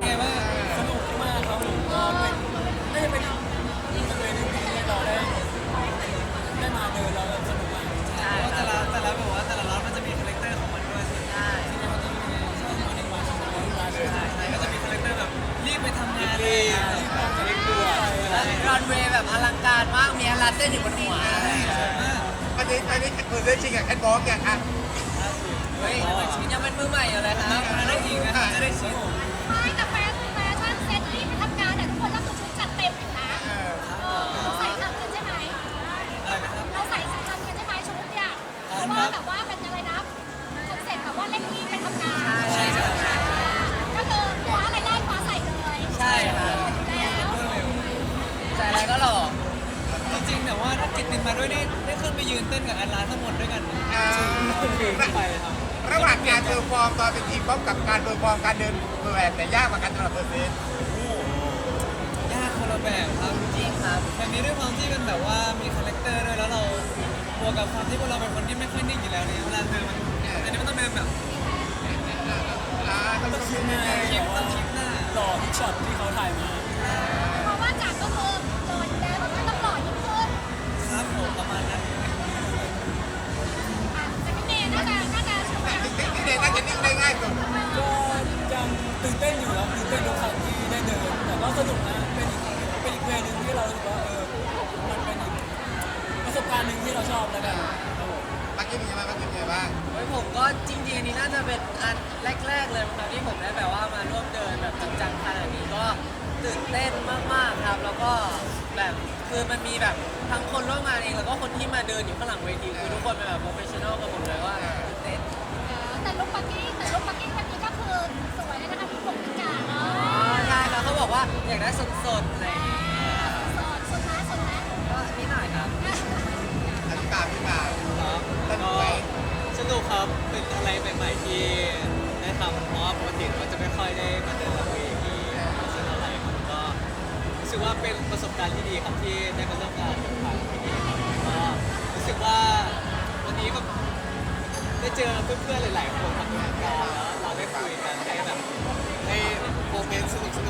ไงว่าสนุกมากครับผมก็เป็นน่าจะเป็นอีกหนึ่งเลยหนึ่งที่เราได้ได้มาเดินแล้วสนุกมากใช่แต่คละแต่ละแบบว่าแต่ละร้านมันจะมีคาแรคเตอร์ของมันด้วยใช่ใช่ที่นี่มันจะมีช่วงวันหนึ่งวันสองวันวันใช่ใช่ก็จะมีคาแรคเตอร์แบบรีบไปทำงานเลยรีบออกจากตัวรันเวย์แบบอลังการมาก มีอาราเต้นอยู่บนหัวอะไรอย่างเงี้ย อันนี้อันนี้คือเรื่องจริงกับแคทบอลอย่างอะ เฮ้ยชิ้นยังเป็นมือใหม่อยู่เลยครับมาได้อีกนะจะได้ชิมไม่แต่แฟนแฟชั่นเซ็ตรีบไปทำงานแต่ทุกคนก็คือชุดจัดเต็มอยู่นะเออเราใส่ทันกันใช่ไหมเราใส่ทันกันใช่ไหมชุดเนี่ยเพราะว่าแบบว่าเป็นอะไรนะคอนเซ็ปต์แบบว่าเล่นรีบไปทำงานใช่ใช่ใช่ก็คือคว้าอะไรได้คว้าใส่เลยใช่ครับใส่อะไรก็หล่อจริงๆแต่ว่าถ้ากิตตินมาด้วยนี่ได้ขึ้นไปยืนเต้นกับแอนลาทั้งหมดด้วยกันอ่าไปครับ การเพอร์ฟอร์มตอนเป็นทีมพบกับการเพอร์ฟอร์มการเดินแบบแต่ยากกว่ากันสำหรับเปอร์เซ็นต์ยากคนละแบบครับจริงครับแต่นี้ด้วยความที่เป็นแบบว่ามีคาแรคเตอร์ด้วยแล้วเราบวกกับความที่พวกเราเป็นคนที่ไม่ค่อยนิ่งอยู่แล้วเนี่ยเวลาเดินมันอันนี้มันต้องเดินแบบอ่าต้องคิดหน้าต้ว่องคิดหน้าหล่อทุกช็อตที่เขาถ่ายมา ที่เราชอบแล้วกันครับผมปักกี้มีไรปักกี้มีอะไรบ้างเฮ้ยผมก็จริงๆอันนี้น่าจะเป็นอันแรก ๆ เลยครับที่ผมได้แบบว่ามาร่วมเดินแบบจริงจังขนาดนี้ก็ตื่นเต้นมากๆครับ แล้วก็แบบคือมันมีแบบทั้งคนร่วมงานเองแล้วก็คนที่มาเดินอยู่ข้างหลังเวทีคือทุกคนเป็นแบบโปรเฟชชั่นอลกันหมดเลยว่าตื่นเต้นแต่ลุคปักกี้แต่ลุคปักกี้วันนี้ก็คือสวยเลยนะคะมีผมมีกาเนาะ ใช่ครับเขาบอกว่าอยากได้สดๆอะไรอย่างเงี้ย มาสนุกไหมสนุกครับ เป็นอะไรใหม่ๆที่ได้ทำเพราะปกติเราจะไม่ค่อยได้มาเดินละเวทีซึ่งอะไรครับก็รู้สึกว่าเป็นประสบการณ์ที่ดีครับที่ได้มาร่วมงานกับทางที่นี่ครับก็รู้สึกว่าวันนี้ก็ได้เจอเพื่อนๆหลายๆคนทำงานกันแล้วเราได้คุยกันได้แบบได้โมเมนต์สนุ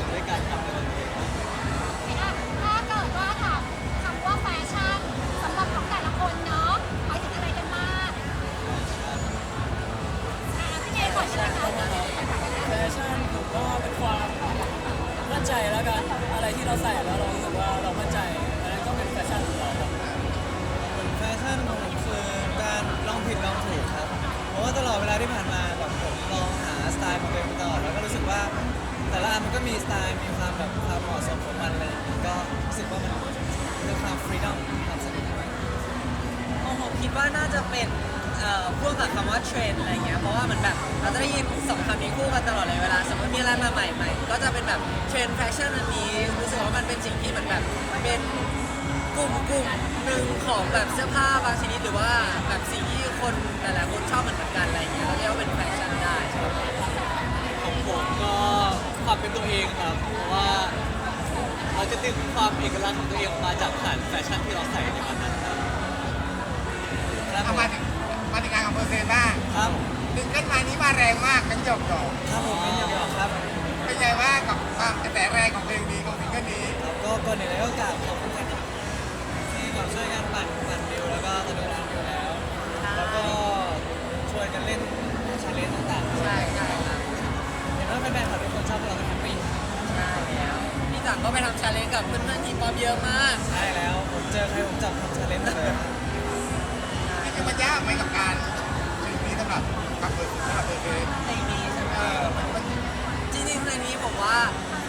กๆ เทรนด์อะไรเงี้ยเพราะว่ามือนแบบเราจะได้ยินสองคำนี้คู่กันตลอดเลยเวลาสมมติมีอะไรมาใหม่ๆก็จะเป็นแบบเทรนด์แฟชั่นอันนี้รู้สึกว่ามันเป็นสิ่งที่มือนแบบเป็นกลุ่มกลุ่มหนึ่งของแบบเสื้อผ้าบางชนิดหรือว่าแบบสิ่งที่คนหลายๆคนชอบเหมือนกันอะไรเงี้ยเราเรียกว่าเป็นแฟชั่นได้ครับของผมก็ความเป็นตัวเองครับเพราะว่าเราจะดึงความเอกลักษณ์ของตัวเองออกมาจากผ่านแฟชั่นที่เราใส่ในวันนั้นครับ แรงมากกันหยอกหยอกครับผมเป็นอย่างครับเป็นไงบ้างกับความกระแสแรงของเพลงนี้ของซิงเกิลนี้ครับก็ก่อนอื่นเลยก็กราบขอบคุณกันที่แบบช่วยกันปั่นปั่นวิวแล้วก็ตอนนี้ปั่นวิวแล้วแล้วก็ช่วยกันเล่นชาเลนจ์ต่างๆใช่ใช่ครับเห็นว่าแฟนๆทุกคนชอบพวกเราก็แฮปปี้ใช่แล้วพี่จังก็ไปทำชาเลนจ์กับเพื่อนๆทีป๊อปเยอะมากใช่แล้วผมเจอใครผมจับทำชาเลนจ์เลยจริงๆมันยากไหมกับการ กับเปอร์สำหรับเปอร์เซ็นนี้ใช่ไหมเออมันมันจริงๆเพลงนี้ผมว่า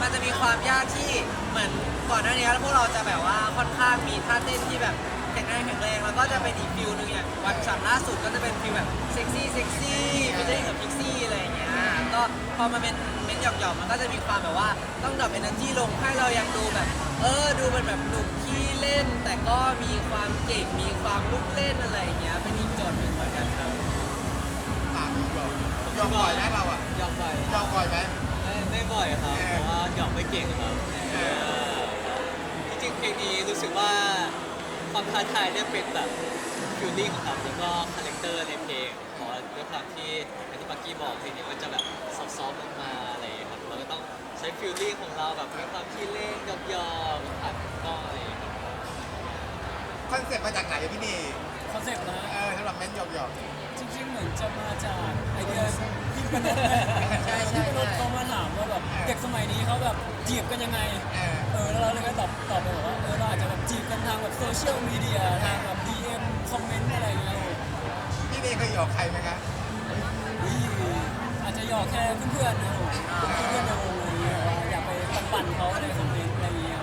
มันจะมีความยากที่เหมือนก่อนหน้านี้แล้วพวกเราจะแบบว่าค่อนข้างมีท่าเต้นที่แบบแข็งแรงแข็งแรงแล้วก็จะเป็นอีกฟิลหนึงอย่างวันฉากล่าสุดก็จะเป็นฟิลแบบเซ็กซี่เซ็กซี่ฟิชเชอร์กับพิกซี่อะไรอย่างเงี้ยก็พอมาเป็นเม้นหยอกๆมันก็จะมีความแบบว่าต้องดรอปเอเนอร์จีลงให้เรายังดูแบบ เออดูเป็นแบบหนุ่มที่เล่น แต่ก็มีความเก่งมีความลุกเล่นอะไรอย่างเงี้ย อกหยอกบ่อยนะเราอะหยอกบ่อยหยอกบ่อยไหมไม่ไม่บ่อยครับเออเพราะว่าหยอกไม่เก่งครับเออจริงๆเพลงนี้รู้สึกว่าความท้าทายเนี่ยเป็นแบบฟิลลิ่งครับแล้วก็คาแรคเตอร์ในเพลงเพราะด้วยความที่อย่างที่ปักกี้บอกเพลงนี้มันจะแบบซซอฟต์ลงมาอะไรอย่างเงี้ยครับเราก็ต้องใช้ฟิลลิ่งของเราแบบมีความขี้เล่นหยอกๆผ่านกล้องอะไรอย่างเงี้ยครับคอนเซ็ปต์มาจากไหนพี่นี่ คอนเซ็ปต์นะเออสำหรับแมนหยอกหยอก จริงๆเหมือนจะมาจากไอเดียที่เป็นรถใช่ใช่ ที่เป็นรถเขามาถามว่าแบบเด็กสมัยนี้เขาแบบจีบกันยังไง เออเออแล้วเราเลยก็ตอบตอบไปบอกว่าเออเราอาจจะแบบจีบกันทางแบบโซเชียลมีเดียทางแบบ DM คอมเมนต์อะไรอย่างเงี้ยพี่นี่เคยหยอกใครไหมคะอุ้ยอาจจะหยอกแค่เพื่อนๆนะครับผมเพื่อนๆในวงอะไรอย่างเงี้ยว่าอยากไปปั่นๆเขาอะไรคอมเมนต์อะไรอย่างเงี้ย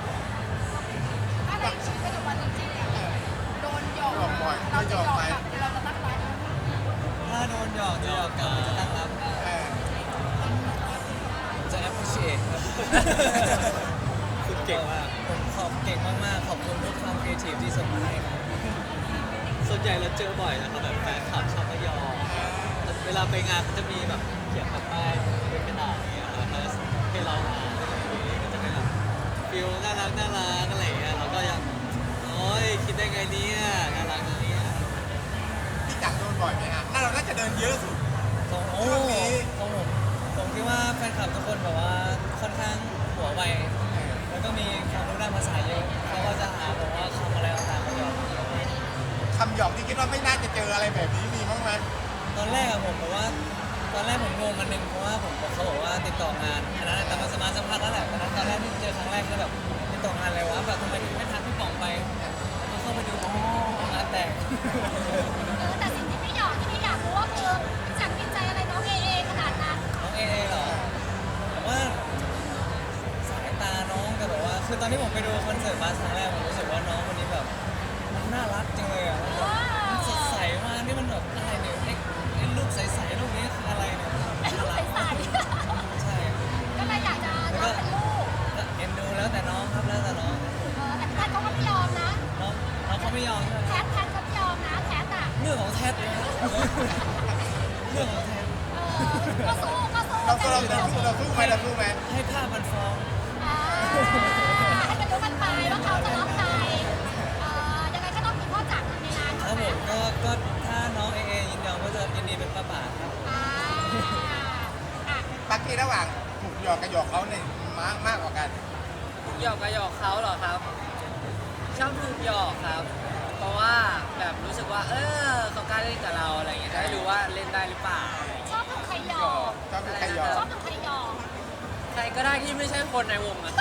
หยอกหยอกบ่อยไม่หยอกไหมกลับเดี๋ยวเราจะตั้งรับถ้าโดนหยอกจะหยอกกลับจะตั้งรับ เออจะ appreciate ครับคุณเก่งมาก ผมขอบเก่งมากๆ ขอบคุณทุกความครีเอทีฟที่ส่งมาให้ครับส่วนใหญ่เราเจอบ่อยนะครับแบบแฟนคลับชอบมายอเวลาไปงานเขาจะมีแบบเขียนแบบป้ายเป็นกระดาษอย่างเงี้ยแล้วให้เราอ่านอะไรอย่างเงี้ยก็จะเป็นแบบฟิลน่ารักน่ารักอะไรอย่างเงี้ยเราก็ยัง ยคิดได้ไงเนี่ยน่ารักนะเนี่ยพี่จักรโดนบ่อยไหมฮะน่าเราน่าจะเดินเยอะสุดของโอ้ช่วงนี้ของผมผมคิดว่าแฟนคลับทุกคนแบบว่าค่อนข้างหัวไวเออแล้วก็มีความรู้ด้านภาษาเยอะเขาก็จะหาแบบว่าคำอะไรต่างๆมาหยอกคำหยอกที่คิดว่าไม่น่าจะเจออะไรแบบนี้มีบ้างไหมตอนแรกอะผมแบบว่า ตอนแรกผมงงมันหนึ่งเพราะว่าผมบอกเขาบอกว่าติดต่อ งานอันนั้นแต่มาสมาสัมภาษณ์แล้วแหละตอนนั้นตอนแรกที่เจอครั้งแรกก็แบบติดต่องานอะไร ยอกกับหยอกเขาเนี่ยมากมากกว่ากันหยอกกับหยอกเขาเหรอครับ ชอบถูกหยอกครับ เพราะว่าแบบรู้สึกว่า เออเขากล้าเล่นกับเราอะไรอย่างเงี้ยจะได้รู้ว่าเล่นได้หรือเปล่า ชอบถูกใครหยหยออกกชอบถูกใครหยอกชอบถูกใครหยอกใครก็ได้ที่ไม่ใช่คนในวงอะ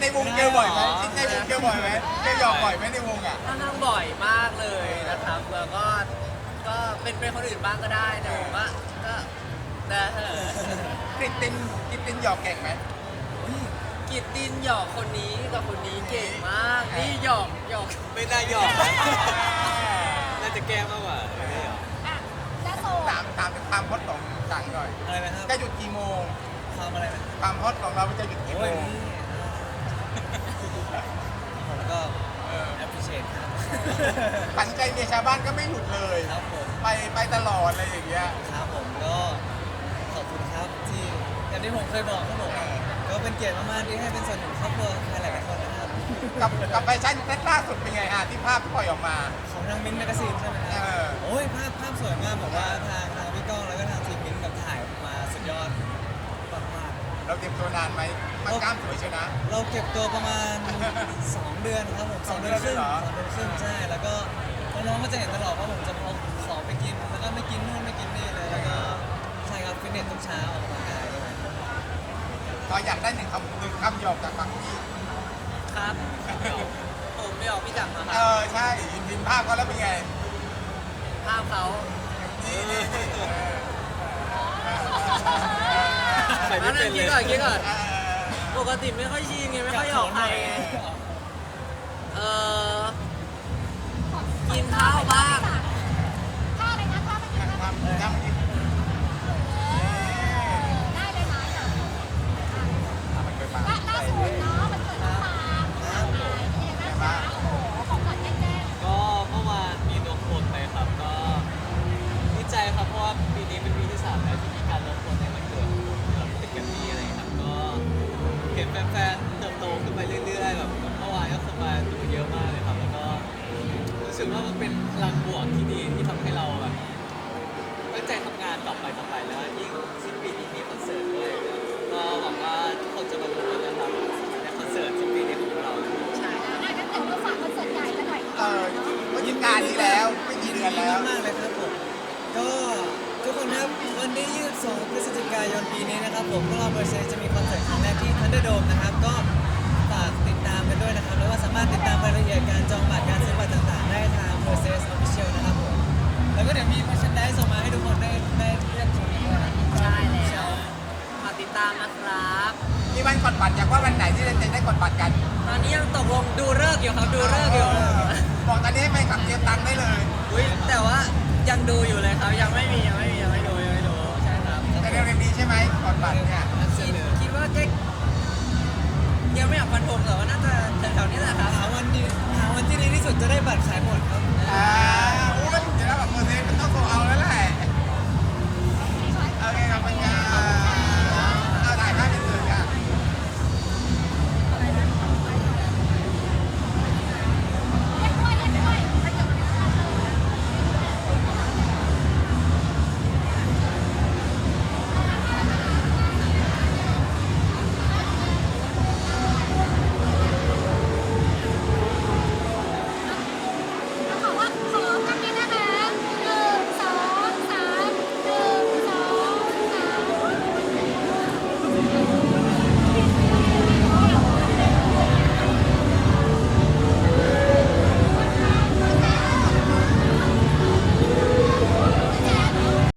ในวงเจอบ่อยไหมในวงเจอบ่อยไหมเจอหยอกบ่อยไหมในวงอะค่อนข้างบ่อยมากเลยนะครับ แล้วก็ก็เป็นเป็นคนอื่นบ้างก็ได้แต่ผมว่า ก็แต่เออกริตตินกริตตินหยอกเก่งไหม กิตตินหยอกคนนี้กับคนนี้เก่งมาก นี่หยอกหยอกไม่น่าหยอกน่าจะแกล้งมากกว่าไม่ได้หยอกอะแล้วโซถามถามถึงความฮอตของจังหน่อย อะไรนะครับจะหยุดกี่โมงความอะไรนะความฮอตของเราจะหยุดกี่โอ้โมยงผมก็ appreciate ครับปันใจเมียชาวบ้านก็ไม่หยุดเลย ครับผม ไปไปตลอดอะไรอย่างเงี้ย ครับผมก็ขอบคุณครับที่ อย่างที่ผมเคยบอกครับผมก็เป็นเกียรติมากๆที่ให้เป็นส่วนหนึ่งของครอบครัวใครหลายๆคนนะครับกับกับแฟชั่นเซตล่าสุดเป็นไงฮะที่ภาพที่ปล่อยออกมา ของทางมิ้นท์แมกกาซีนใช่ไหมครัเออโอ้ยภาพภาพสวยมากแบบว่าทางทางพี่ก้องแล้วก็ทางทีมมิ้นท์แบบถ่ายมาสุดยอดมากเราเตรียมตัวนานไหมมันกล้ามสวยเชียวนะ ๆเราเก็บตัวประมาณ 2 เดือนครับผมสองเดือนครึ่งสองเดือนเลยเหรอสองเดือนครึ่งใช่แล้วก็น้องๆก็จะเห็นตลอดว่าผมจะพกของไปกินแล้วก็ไม่กินนู่นไม่กินนี่เลยแล้วก็ใช่ครับฟิตเนสทุกเช้าออกกำ ลังกายด้วยขออยากได้หนึ่งคำหนึ่งคำหยอกจากฝั่งนี้ครับ ผมไม่ออกพี่จักรมาคเอรับอใช่เห็นเห็นภาพเขาแล้วเป็นไงภาพเขานี่นี่นี่เออใครไม่เป็นเลยคิดก่อนคิดก่อน เออปกติไม่ค่อยชินไงไม่ค่อยออกใครไงเออกินข้าวบ้าง ท่าอะไรนะท่าเป็นยังไงทำทำกิึกว่ามันเป็นพลังบวกที่ดีที่ทำให้เราแบบตั้งใจทำงานต่อไปต่อไปแล้วยิ่งสิ้นปีนี้มีคอนเสิร์ตด้วยก็หวังว่าทุกคนจะมาดูกันนะครับในคอนเสิร์ตสิ้นปีนี้ของเราใช่อนเดี๋ยวเราฝากคอนเสิร์ตใหญ่กันหน่อยเออวันนี้งารนี้แล้วไม่กี่เดือนแล้ว มากเลยครับผมก็ทุกคนครับวันนี้ยืดสองพฤศจิกายนปีนี้นะครับผมพวกเราเบอร์เซจะมีคอนเสิร์ตครั้งแรกที่ Thunderdome นะครับก็ฝากติดตามกันด้วยนะครับแล้วก็สามารถติดตามรายละเอียดการจองบัตรการซื้อบัตรต่างๆ ได้ทาง Process Official นะครับผมแล้วก็เดี๋ยวมี merchandise ส่งมาให้ทุกคนได้ได้เลือกชมกันด้วยนใช่แล้วฝากติดตามนะครับ มีวันกดบัตรอยากว่าวันไหนที่เราจะได้กดบัตรกัน ตอนนี้ยังตกลงดูเลิกษ์อยู่ครับดูเลิกษ์อยู่ บอกตอนนี้ให้ไปกับเตรียมตังค์ได้เลย อุ้ยแต่ว่ายังดูอยู่เลยครับยังไม่มียังไม่มียังไม่ดูยังไม่ดูใช่ครับแต่เร็วงนี้ใช่ไหมกดบัตรเนี่ยคิดว่าใกล้ยังไม่อยากฟันธงแต่ว่าน่าจะแถวๆนี้แหละครับ หาวันดี วันที่ดีที่สุดจะได้บัตรขายหมดครับ อ่าอุ้ยเดี๋ยแบบเมอร์เซเดสมันต้อง